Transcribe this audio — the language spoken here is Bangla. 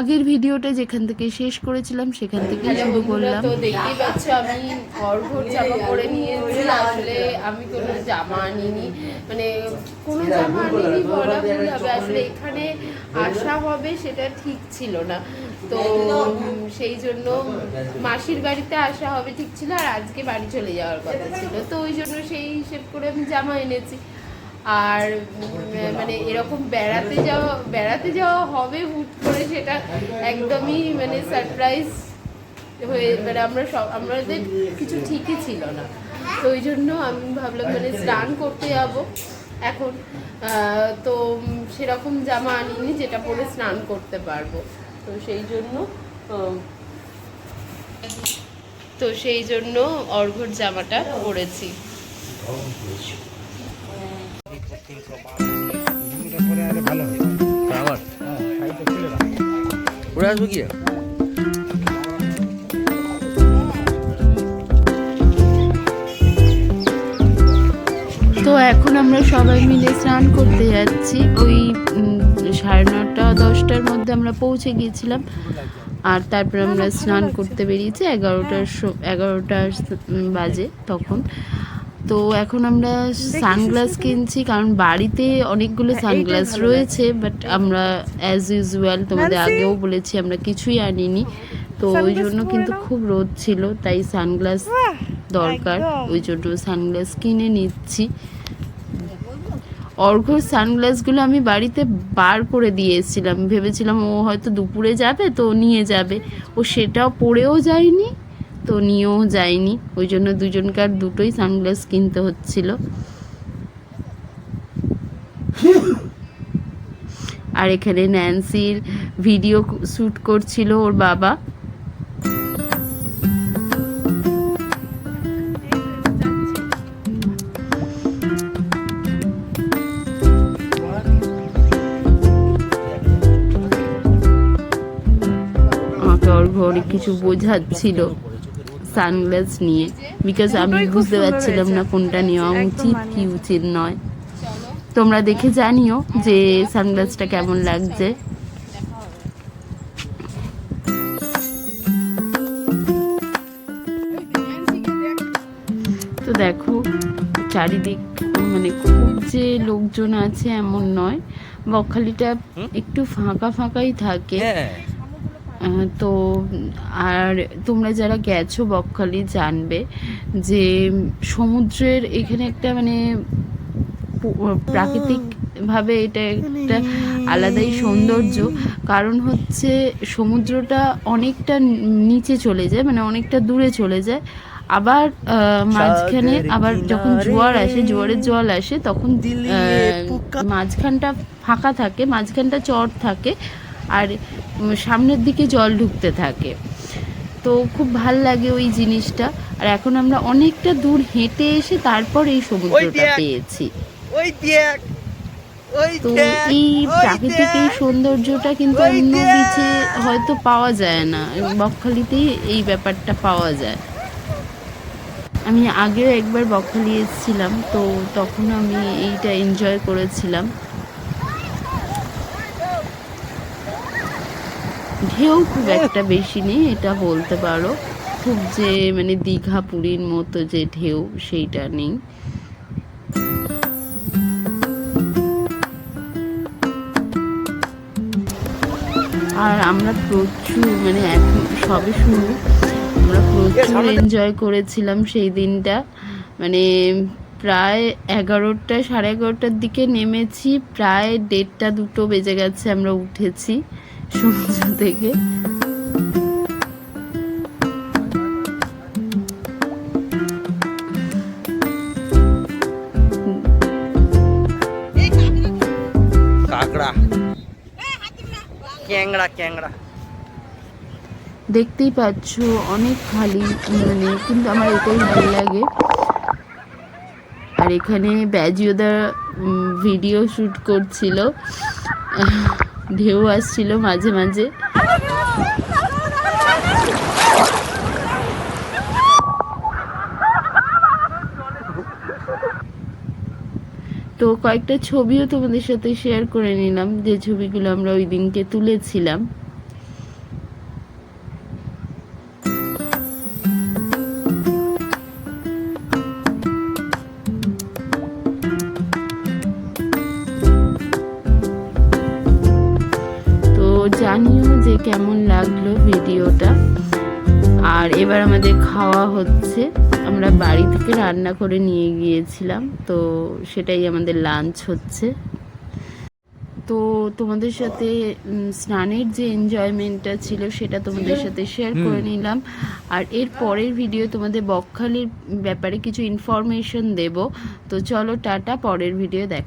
আগের ভিডিওটা যেখান থেকে শেষ করেছিলাম সেখান থেকে শুরু করলাম। তো দেখতেই পাচ্ছ আমি অর্ঘর জামা পরে নিয়েছি। আসলে আমি কোনো জামা আনিনি। মানে কোনো জামা আনিনি বলা ভুল হবে। আসলে এখানে আসা হবে সেটা ঠিক ছিল না। তো সেই জন্য মাসির বাড়িতে আসা হবে ঠিক ছিল আর আজকে বাড়ি চলে যাওয়ার কথা ছিল। তো ওই জন্য সেই হিসেব করে আমি জামা এনেছি। আর মানে এরকম বেড়াতে যাওয়া বেড়াতে যাওয়া হবে হুট করে সেটা একদমই মানে সারপ্রাইজ হয়ে মানে আমরা সব, আমাদের কিছু ঠিকই ছিল না। তো ওই জন্য আমি ভাবলাম মানে স্নান করতে যাব এখন। তো সেরকম জামা আনিনি যেটা পরে স্নান করতে পারব। তো সেই জন্য তো সেই জন্য অর্ঘর জামাটা পরেছি। তো এখন আমরা সবাই মিলে স্নান করতে যাচ্ছি। ওই সাড়ে নটা, দশটার মধ্যে আমরা পৌঁছে গিয়েছিলাম। আর তারপর আমরা স্নান করতে বেরিয়েছি এগারোটার এগারোটার বাজে তখন। তো এখন আমরা সানগ্লাস কিনছি কারণ বাড়িতে অনেকগুলো সানগ্লাস রয়েছে বাট আমরা অ্যাজ ইউজুয়াল তোমাদের আগেও বলেছি আমরা কিছুই আনিনি। তো ওই জন্য কিন্তু খুব রোদ ছিল তাই সানগ্লাস দরকার। ওই জন্য সানগ্লাস কিনে নিচ্ছি। অর্ঘর সানগ্লাসগুলো আমি বাড়িতে বার করে দিয়েছিলাম। ভেবেছিলাম ও হয়তো দুপুরে যাবে তো নিয়ে যাবে। ও সেটাও পরেও যায়নি। তো নিয়েও যায়নি ওই জন্য দুজনকার দুটোই সানগ্লাস কিনতে হচ্ছিল। আর এখানে ন্যান্সির ভিডিও শ্যুট করছিল ওর বাবা। কিছু বোঝাচ্ছিল। সানগ্লাস নিয়ে বিকজ আমি বুঝতে পারছিলাম না কোনটা নেওয়া উচিত কি উচিত নয়। তোমরা দেখে জানিও যে সানগ্লাসটা কেমন লাগছে। তো দেখো চারিদিক মানে খুব যে লোকজন আছে এমন নয়। বকখালিটা একটু ফাঁকা ফাঁকাই থাকে। হ্যাঁ। তো আর তোমরা যারা গেছো বকখালি জানবে যে সমুদ্রের এখানে একটা মানে প্রাকৃতিক ভাবে এটা একটা আলাদাই সৌন্দর্য। কারণ হচ্ছে সমুদ্রটা অনেকটা নিচে চলে যায় মানে অনেকটা দূরে চলে যায়। আবার মাঝখানে আবার যখন জোয়ার আসে জোয়ারের জল আসে তখন মাঝখানটা ফাঁকা থাকে মাঝখানটা চর থাকে। আর সামনের দিকে জল ঢুকতে থাকে। তো খুব ভালো লাগে ওই জিনিসটা। আর এখন আমরা অনেকটা দূর হেঁটে এসে তারপর এই সমুদ্রটা পেয়েছি। তো এই প্রাকৃতিক এই সৌন্দর্যটা কিন্তু অন্য। বিচে হয়তো পাওয়া যায় না। বকখালিতেই এই ব্যাপারটা পাওয়া যায়। আমি আগেও একবার বকখালি এসেছিলাম তো তখন আমি এইটা এনজয় করেছিলাম। ঢেউ খুব একটা বেশি নেই, এটা বলতে পারো। খুব যে মানে দীঘা পুরীর মতো যে ঢেউ, সেইটা নেই। আর আমরা প্রচুর মানে এখন সবে শুরু। আমরা প্রচুর এনজয় করেছিলাম সেই দিনটা। মানে প্রায় এগারোটা, সাড়ে এগারোটার দিকে নেমেছি, প্রায় দেড়টা, দুটো বেজে গেছে আমরা উঠেছি। সমুদ্র থেকে। কাকড়া। ক্যাংড়া ক্যাংড়া। দেখতেই পাচ্ছ অনেক খালি মানে কিন্তু আমার এটাই ভালো লাগে। আর এখানে ব্যাজিওদা ভিডিও শ্যুট করছিল। ঢেউ আসছিল মাঝে মাঝে। তো কয়েকটা ছবিও তোমাদের সাথে শেয়ার করে নিলাম। যে ছবিগুলো আমরা ওই দিনকে তুলেছিলাম। কেমন লাগল ভিডিওটা? আর এবার আমাদের খাওয়া হচ্ছে। আমরা বাড়ি থেকে রান্না করে নিয়ে গিয়েছিলাম তো সেটাই আমাদের লাঞ্চ হচ্ছে। তো তোমাদের সাথে স্নানের যে এনজয়মেন্টটা ছিল সেটা তোমাদের সাথে শেয়ার করে নিলাম। আর এর পরের ভিডিও তোমাদের বকখালির ব্যাপারে কিছু ইনফরমেশন দেব। তো চলো টাটা পরের ভিডিও দেখ